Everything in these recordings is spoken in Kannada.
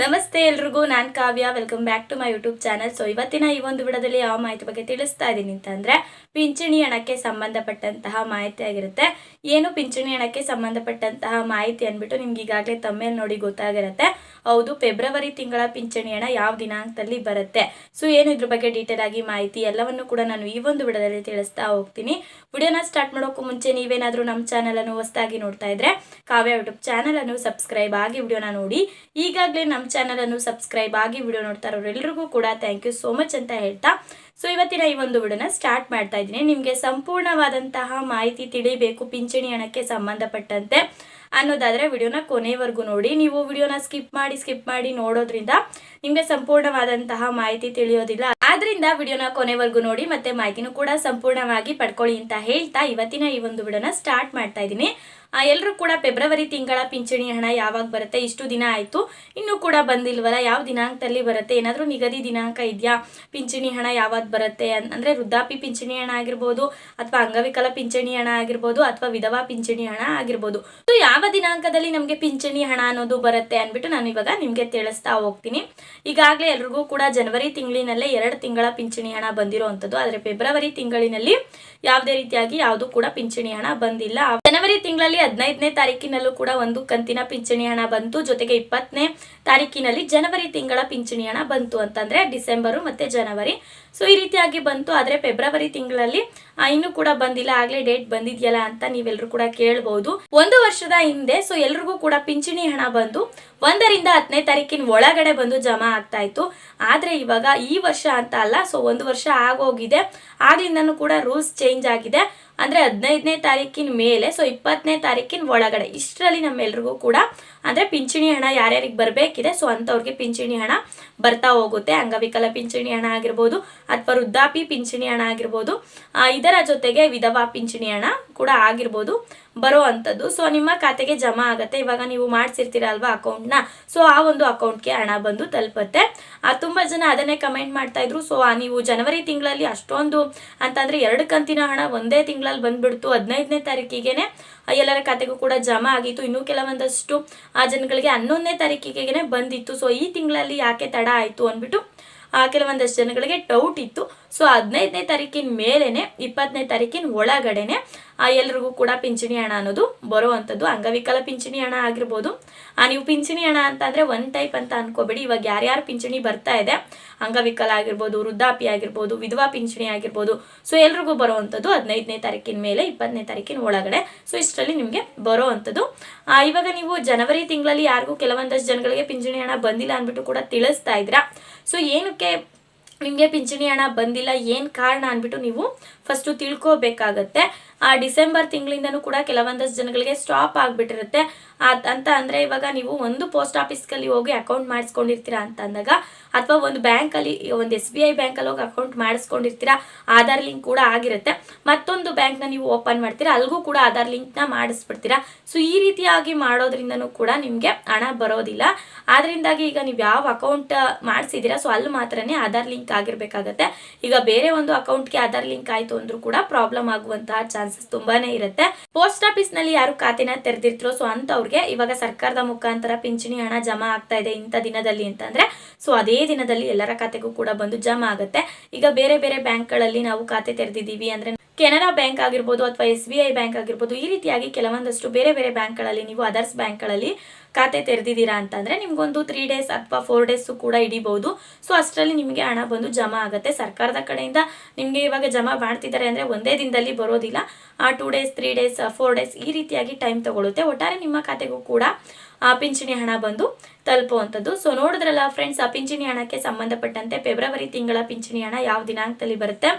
ನಮಸ್ತೆ ಎಲ್ರಿಗೂ, ನಾನು Kavya. Welcome back to my YouTube channel so ಇವತ್ತಿನ ಈ ಒಂದು ವಿಡದಲ್ಲಿ ಯಾವ ಮಾಹಿತಿ ಬಗ್ಗೆ ತಿಳಿಸ್ತಾ ಇದ್ದೀನಿ ಅಂತಂದ್ರೆ ಪಿಂಚಣಿ ಹಣಕ್ಕೆ ಸಂಬಂಧಪಟ್ಟಂತಹ ಮಾಹಿತಿ ಆಗಿರುತ್ತೆ. ಏನು ಪಿಂಚಣಿ ಹಣಕ್ಕೆ ಸಂಬಂಧಪಟ್ಟಂತಹ ಮಾಹಿತಿ ಅಂದ್ಬಿಟ್ಟು ನಿಮ್ಗೆ ಈಗಾಗಲೇ ತಮ್ಮೇಲೆ ನೋಡಿ ಗೊತ್ತಾಗಿರುತ್ತೆ. ಹೌದು, ಫೆಬ್ರವರಿ ತಿಂಗಳ ಪಿಂಚಣಿ ಹಣ ಯಾವ ದಿನಾಂಕದಲ್ಲಿ ಬರುತ್ತೆ. ಸೊ ಏನು ಇದ್ರ ಬಗ್ಗೆ ಡೀಟೇಲ್ ಆಗಿ ಮಾಹಿತಿ ಎಲ್ಲವನ್ನು ಕೂಡ ನಾನು ಈ ಒಂದು ವಿಡದಲ್ಲಿ ತಿಳಿಸ್ತಾ ಹೋಗ್ತೀನಿ. ವಿಡಿಯೋನ ಸ್ಟಾರ್ಟ್ ಮಾಡೋಕ್ಕೂ ಮುಂಚೆ ನೀವೇನಾದರೂ ನಮ್ಮ ಚಾನಲನ್ನು ಹೊಸದಾಗಿ ನೋಡ್ತಾ ಇದ್ರೆ, ಕಾವ್ಯ ಯೂಟ್ಯೂಬ್ ಚಾನಲನ್ನು ಸಬ್ಸ್ಕ್ರೈಬ್ ಆಗಿ ವಿಡಿಯೋನ ನೋಡಿ. ಈಗಾಗಲೇ ನಮ್ಮ ಚಾನಲನ್ನು ಸಬ್ಸ್ಕ್ರೈಬ್ ಆಗಿ ವಿಡಿಯೋ ನೋಡ್ತಾ ಇರೋರೆಲ್ಲರಿಗೂ ಕೂಡ ಥ್ಯಾಂಕ್ ಯು ಸೋ ಮಚ್ ಅಂತ ಹೇಳ್ತಾ. ಸೊ ಇವತ್ತಿನ ಈ ಒಂದು ವಿಡಿಯೋನ ಸ್ಟಾರ್ಟ್ ಮಾಡ್ತಾ ಇದ್ದೀನಿ. ನಿಮಗೆ ಸಂಪೂರ್ಣವಾದಂತಹ ಮಾಹಿತಿ ತಿಳಿಬೇಕು, ಪಿಂಚಣಿ ಹಣಕ್ಕೆ ಸಂಬಂಧಪಟ್ಟಂತೆ ಅನ್ನೋದಾದ್ರೆ ವಿಡಿಯೋನ ಕೊನೆವರೆಗೂ ನೋಡಿ. ನೀವು ವಿಡಿಯೋನ ಸ್ಕಿಪ್ ಮಾಡಿ ಸ್ಕಿಪ್ ಮಾಡಿ ನೋಡೋದ್ರಿಂದ ನಿಮಗೆ ಸಂಪೂರ್ಣವಾದಂತಹ ಮಾಹಿತಿ ತಿಳಿಯೋದಿಲ್ಲ. ಆದ್ರಿಂದ ವಿಡಿಯೋನ ಕೊನೆವರೆಗೂ ನೋಡಿ ಮತ್ತೆ ಮಾಹಿತಿನೂ ಕೂಡ ಸಂಪೂರ್ಣವಾಗಿ ಪಡ್ಕೊಳ್ಳಿ ಅಂತ ಹೇಳ್ತಾ ಇವತ್ತಿನ ಈ ಒಂದು ವಿಡಿಯೋನ ಸ್ಟಾರ್ಟ್ ಮಾಡ್ತಾ ಇದ್ದೀನಿ. ಎಲ್ಲರೂ ಕೂಡ ಫೆಬ್ರವರಿ ತಿಂಗಳ ಪಿಂಚಣಿ ಹಣ ಯಾವಾಗ ಬರುತ್ತೆ? ಇಷ್ಟು ದಿನ ಆಯಿತು. ಇನ್ನೂ ಕೂಡ ಬಂದಿಲ್ವಲ್ಲ? ಯಾವ ದಿನಾಂಕದಲ್ಲಿ ಬರುತ್ತೆ? ಏನಾದರೂ ನಿಗದಿ ದಿನಾಂಕ ಇದೆಯಾ? ಪಿಂಚಣಿ ಹಣ ಯಾವಾಗ ಬರುತ್ತೆ? ಅಂದರೆ ವೃದ್ಧಾಪಿ ಪಿಂಚಣಿ ಹಣ ಆಗಿರ್ಬೋದು, ಅಥವಾ ಅಂಗವಿಕಲ ಪಿಂಚಣಿ ಹಣ ಆಗಿರ್ಬೋದು, ಅಥವಾ ವಿಧವಾ ಪಿಂಚಣಿ ಹಣ ಆಗಿರ್ಬೋದು. ಸೊ ಯಾವ ದಿನಾಂಕದಲ್ಲಿ ನಮಗೆ ಪಿಂಚಣಿ ಹಣ ಅನ್ನೋದು ಬರುತ್ತೆ ಅಂದ್ಬಿಟ್ಟು ನಾನು ಇವಾಗ ನಿಮಗೆ ತಿಳಿಸ್ತಾ ಹೋಗ್ತೀನಿ. ಈಗಾಗಲೇ ಎಲ್ರಿಗೂ ಕೂಡ ಜನವರಿ ತಿಂಗಳಿನಲ್ಲೇ ಎರಡು ತಿಂಗಳ ಪಿಂಚಣಿ ಹಣ ಬಂದಿರುವಂಥದ್ದು. ಆದರೆ ಫೆಬ್ರವರಿ ತಿಂಗಳಿನಲ್ಲಿ ಯಾವುದೇ ರೀತಿಯಾಗಿ ಯಾವುದು ಕೂಡ ಪಿಂಚಣಿ ಹಣ ಬಂದಿಲ್ಲ. ಜನವರಿ ತಿಂಗಳಲ್ಲಿ ಹದಿನೈದನೇ ತಾರೀಕಿನಲ್ಲೂ ಕೂಡ ಒಂದು ಕಂತಿನ ಪಿಂಚಣಿ ಹಣ ಬಂತು. ಜೊತೆಗೆ ಇಪ್ಪತ್ತನೇ ತಾರೀಕಿನಲ್ಲಿ ಜನವರಿ ತಿಂಗಳ ಪಿಂಚಣಿ ಹಣ ಬಂತು ಅಂತಂದ್ರೆ ಡಿಸೆಂಬರು ಮತ್ತೆ ಜನವರಿ. ಸೊ ಈ ರೀತಿಯಾಗಿ ಬಂತು. ಆದರೆ ಫೆಬ್ರವರಿ ತಿಂಗಳಲ್ಲಿ ಇನ್ನೂ ಕೂಡ ಬಂದಿಲ್ಲ. ಆಗ್ಲೇ ಡೇಟ್ ಬಂದಿದ್ಯಲ್ಲ ಅಂತ ನೀವೆಲ್ಲರೂ ಕೂಡ ಕೇಳಬಹುದು ಒಂದು ವರ್ಷದ ಹಿಂದೆ ಸೊ ಎಲ್ರಿಗೂ ಕೂಡ ಪಿಂಚಣಿ ಹಣ ಬಂದು ಒಂದರಿಂದ ಹತ್ತನೇ ತಾರೀಕಿನ ಒಳಗಡೆ ಬಂದು ಜಮಾ ಆಗ್ತಾ ಇತ್ತು. ಆದ್ರೆ ಇವಾಗ ಈ ವರ್ಷ ಅಂತ ಅಲ್ಲ ಸೊ ಒಂದು ವರ್ಷ ಆಗೋಗಿದೆ. ಆಗ್ಲಿಂದನೂ ಕೂಡ ರೂಲ್ಸ್ ಚೇಂಜ್ ಆಗಿದೆ. ಅಂದ್ರೆ ಹದಿನೈದನೇ ತಾರೀಕಿನ ಮೇಲೆ ಸೊ ಇಪ್ಪತ್ತನೇ ತಾರೀಕಿನ ಒಳಗಡೆ. ಇಷ್ಟರಲ್ಲಿ ನಮ್ಮೆಲ್ರಿಗೂ ಕೂಡ ಅಂದರೆ ಪಿಂಚಣಿ ಹಣ ಯಾರ್ಯಾರಿಗೆ ಬರಬೇಕಿದೆ ಸೊ ಅಂಥವ್ರಿಗೆ ಪಿಂಚಣಿ ಹಣ ಬರ್ತಾ ಹೋಗುತ್ತೆ. ಅಂಗವಿಕಲ ಪಿಂಚಣಿ ಹಣ ಆಗಿರ್ಬೋದು ಅಥವಾ ವೃದ್ಧಾಪಿ ಪಿಂಚಣಿ ಹಣ ಆಗಿರ್ಬೋದು ಇದರ ಜೊತೆಗೆ ವಿಧವಾ ಪಿಂಚಣಿ ಹಣ ಕೂಡ ಆಗಿರ್ಬೋದು ಬರೋ ಅಂಥದ್ದು. ಸೊ ನಿಮ್ಮ ಖಾತೆಗೆ ಜಮಾ ಆಗುತ್ತೆ. ಇವಾಗ ನೀವು ಮಾಡಿಸಿರ್ತೀರಲ್ವಾ ಅಕೌಂಟ್ನ ಸೊ ಆ ಒಂದು ಅಕೌಂಟ್ಗೆ ಹಣ ಬಂದು ತಲುಪುತ್ತೆ. ಆ, ತುಂಬ ಜನ ಅದನ್ನೇ ಕಮೆಂಟ್ ಮಾಡ್ತಾ ಇದ್ರು. ಸೊ ನೀವು ಜನವರಿ ತಿಂಗಳಲ್ಲಿ ಅಷ್ಟೊಂದು ಅಂತಂದ್ರೆ ಎರಡು ಕಂತಿನ ಹಣ ಒಂದೇ ತಿಂಗಳಲ್ಲಿ ಬಂದ್ಬಿಡ್ತು. ಹದಿನೈದನೇ ತಾರೀಕಿಗೆನೆ ಎಲ್ಲರ ಖಾತೆಗೂ ಕೂಡ ಜಮಾ ಆಗಿತ್ತು. ಇನ್ನೂ ಕೆಲವೊಂದಷ್ಟು ಆ ಜನಗಳಿಗೆ ಹನ್ನೊಂದನೇ ತಾರೀಕಿಗೆನೆ ಬಂದಿತ್ತು. ಸೊ ಈ ತಿಂಗಳಲ್ಲಿ ಯಾಕೆ ತಡ ಆಯಿತು ಅಂದ್ಬಿಟ್ಟು ಕೆಲವೊಂದಷ್ಟು ಜನಗಳಿಗೆ ಡೌಟ್ ಇತ್ತು. ಸೊ ಹದಿನೈದನೇ ತಾರೀಕಿನ ಮೇಲೇನೆ ಇಪ್ಪತ್ತನೇ ತಾರೀಕಿನ ಒಳಗಡೆನೆ ಆ, ಎಲ್ರಿಗೂ ಕೂಡ ಪಿಂಚಣಿ ಹಣ ಅನ್ನೋದು ಬರುವಂಥದ್ದು ಅಂಗವಿಕಲ ಪಿಂಚಣಿ ಹಣ ಆಗಿರ್ಬೋದು. ಆ, ನೀವು ಪಿಂಚಣಿ ಹಣ ಅಂತ ಅಂದ್ರೆ ಒನ್ ಟೈಪ್ ಅಂತ ಅನ್ಕೋಬೇಡಿ. ಇವಾಗ ಯಾರ್ಯಾರು ಪಿಂಚಣಿ ಬರ್ತಾ ಇದೆ ಅಂಗವಿಕಲ ಆಗಿರ್ಬೋದು ವೃದ್ಧಾಪಿ ಆಗಿರ್ಬೋದು ವಿಧವಾ ಪಿಂಚಣಿ ಆಗಿರ್ಬೋದು. ಸೊ ಎಲ್ರಿಗೂ ಬರುವಂಥದ್ದು ಹದಿನೈದನೇ ತಾರೀಕಿನ ಮೇಲೆ ಇಪ್ಪತ್ತನೇ ತಾರೀಕಿನ ಒಳಗಡೆ. ಸೊ ಇಷ್ಟರಲ್ಲಿ ನಿಮಗೆ ಬರೋ ಅಂಥದ್ದು ಇವಾಗ ನೀವು ಜನವರಿ ತಿಂಗಳಲ್ಲಿ ಯಾರಿಗೂ ಕೆಲವೊಂದಷ್ಟು ಜನಗಳಿಗೆ ಪಿಂಚಣಿ ಹಣ ಬಂದಿಲ್ಲ ಅಂದ್ಬಿಟ್ಟು ಕೂಡ ತಿಳಿಸ್ತಾ ಇದ್ದೀರಾ? ಸೊ ಏನಕ್ಕೆ ನಿಮಗೆ ಪಿಂಚಣಿ ಹಣ ಬಂದಿಲ್ಲ ಏನು ಕಾರಣ ಅಂದ್ಬಿಟ್ಟು ನೀವು ಫಸ್ಟು ತಿಳ್ಕೋಬೇಕಾಗತ್ತೆ. ಆ ಡಿಸೆಂಬರ್ ತಿಂಗಳಿಂದನೂ ಕೂಡ ಕೆಲವೊಂದಷ್ಟು ಜನಗಳಿಗೆ ಸ್ಟಾಪ್ ಆಗಿಬಿಟ್ಟಿರುತ್ತೆ. ಅಂತ ಅಂದರೆ ಇವಾಗ ನೀವು ಒಂದು ಪೋಸ್ಟ್ ಆಫೀಸ್ಗಲ್ಲಿ ಹೋಗಿ ಅಕೌಂಟ್ ಮಾಡಿಸ್ಕೊಂಡಿರ್ತೀರಾ ಅಂತ ಅಂದಾಗ, ಅಥವಾ ಒಂದು ಬ್ಯಾಂಕಲ್ಲಿ, ಒಂದು ಎಸ್ ಬಿ ಐ ಬ್ಯಾಂಕಲ್ಲಿ ಹೋಗಿ ಅಕೌಂಟ್ ಮಾಡಿಸ್ಕೊಂಡಿರ್ತೀರಾ, ಆಧಾರ್ ಲಿಂಕ್ ಕೂಡ ಆಗಿರುತ್ತೆ. ಮತ್ತೊಂದು ಬ್ಯಾಂಕ್ನ ನೀವು ಓಪನ್ ಮಾಡ್ತೀರಾ ಅಲ್ಲಿಗೂ ಕೂಡ ಆಧಾರ್ ಲಿಂಕ್ನ ಮಾಡಿಸ್ಬಿಡ್ತೀರಾ. ಸೊ, ಈ ರೀತಿಯಾಗಿ ಮಾಡೋದ್ರಿಂದನೂ ಕೂಡ ನಿಮಗೆ ಹಣ ಬರೋದಿಲ್ಲ. ಆದ್ರಿಂದಾಗಿ ಈಗ ನೀವು ಯಾವ ಅಕೌಂಟ್ ಮಾಡಿಸಿದ್ದೀರಾ, ಸೊ, ಅಲ್ಲಿ ಮಾತ್ರನೇ ಆಧಾರ್ ಲಿಂಕ್ ಆಗಿರ್ಬೇಕಾಗತ್ತೆ. ಈಗ ಬೇರೆ ಒಂದು ಅಕೌಂಟ್ಗೆ ಆಧಾರ್ ಲಿಂಕ್ ಆಯಿತು ಅಂದ್ರೂ ಕೂಡ ಪ್ರಾಬ್ಲಮ್ ಆಗುವಂತಹ ಚಾನ್ಸಸ್ ತುಂಬಾನೇ ಇರುತ್ತೆ. ಪೋಸ್ಟ್ ಆಫೀಸ್ನಲ್ಲಿ ಯಾರು ಖಾತೆನ ತೆರೆದಿರ್ತಿರೋ ಸೊ ಅಂತವ್ರಿಗೆ ಇವಾಗ ಸರ್ಕಾರದ ಮುಖಾಂತರ ಪಿಂಚಣಿ ಹಣ ಜಮಾ ಆಗ್ತಾ ಇದೆ ಇಂಥ ದಿನದಲ್ಲಿ ಅಂತಂದ್ರೆ, ಸೊ ಅದೇ ದಿನದಲ್ಲಿ ಎಲ್ಲರ ಖಾತೆಗೂ ಕೂಡ ಬಂದು ಜಮಾ ಆಗುತ್ತೆ. ಈಗ ಬೇರೆ ಬೇರೆ ಬ್ಯಾಂಕ್ಗಳಲ್ಲಿ ನಾವು ಖಾತೆ ತೆರೆದಿದ್ದೀವಿ ಅಂದ್ರೆ ಕೆನರಾ ಬ್ಯಾಂಕ್ ಆಗಿರ್ಬೋದು ಅಥವಾ ಎಸ್ ಬಿ ಐ ಬ್ಯಾಂಕ್ ಆಗಿರ್ಬೋದು, ಈ ರೀತಿಯಾಗಿ ಕೆಲವೊಂದಷ್ಟು ಬೇರೆ ಬೇರೆ ಬ್ಯಾಂಕ್ಗಳಲ್ಲಿ ನೀವು ಅದರ್ಸ್ ಬ್ಯಾಂಕ್ಗಳಲ್ಲಿ ಖಾತೆ ತೆರೆದಿದ್ದೀರಾ ಅಂತಂದರೆ ನಿಮ್ಗೊಂದು ತ್ರೀ ಡೇಸ್ ಅಥವಾ ಫೋರ್ ಡೇಸ್ ಕೂಡ ಹಿಡಿಬಹುದು. ಸೊ ಅಷ್ಟರಲ್ಲಿ ನಿಮಗೆ ಹಣ ಬಂದು ಜಮಾ ಆಗುತ್ತೆ. ಸರ್ಕಾರದ ಕಡೆಯಿಂದ ನಿಮಗೆ ಇವಾಗ ಜಮಾ ಮಾಡ್ತಿದ್ದಾರೆ ಅಂದ್ರೆ ಒಂದೇ ದಿನದಲ್ಲಿ ಬರೋದಿಲ್ಲ. ಆ two days three days four days ಈ ರೀತಿಯಾಗಿ ಟೈಮ್ ತಗೊಳುತ್ತೆ. ಒಟ್ಟಾರೆ ನಿಮ್ಮ ಖಾತೆಗೂ ಕೂಡ ಆ ಪಿಂಚಣಿ ಹಣ ಬಂದು ತಲುಪುವಂಥದ್ದು. ಸೊ ನೋಡಿದ್ರಲ್ಲ ಫ್ರೆಂಡ್ಸ್ ಆ ಪಿಂಚಣಿ ಹಣಕ್ಕೆ ಸಂಬಂಧಪಟ್ಟಂತೆ ಫೆಬ್ರವರಿ ತಿಂಗಳ ಪಿಂಚಣಿ ಹಣ ಯಾವ ದಿನಾಂಕದಲ್ಲಿ ಬರುತ್ತೆ?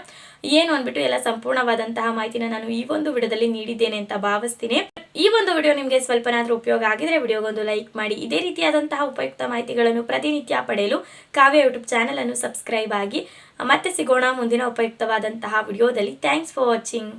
ಏನು ಅಂದ್ಬಿಟ್ಟು ಎಲ್ಲ ಸಂಪೂರ್ಣವಾದಂತಹ ಮಾಹಿತಿನ ನಾನು ಈ ಒಂದು ವಿಡದಲ್ಲಿ ನೀಡಿದ್ದೇನೆ ಅಂತ ಭಾವಿಸ್ತೀನಿ. ಈ ಒಂದು ವಿಡಿಯೋ ನಿಮಗೆ ಸ್ವಲ್ಪನಾದರೂ ಉಪಯೋಗ ಆಗಿದ್ರೆ ವಿಡಿಯೋಗೊಂದು ಲೈಕ್ ಮಾಡಿ. ಇದೇ ರೀತಿಯಾದಂತಹ ಉಪಯುಕ್ತ ಮಾಹಿತಿಗಳನ್ನು ಪ್ರತಿನಿತ್ಯ ಪಡೆಯಲು ಕಾವ್ಯ ಯೂಟ್ಯೂಬ್ ಚಾನಲನ್ನು ಸಬ್ಸ್ಕ್ರೈಬ್ ಆಗಿ ಮತ್ತೆ ಸಿಗೋಣ ಮುಂದಿನ ಉಪಯುಕ್ತವಾದಂತಹ ವಿಡಿಯೋದಲ್ಲಿ. Thanks for watching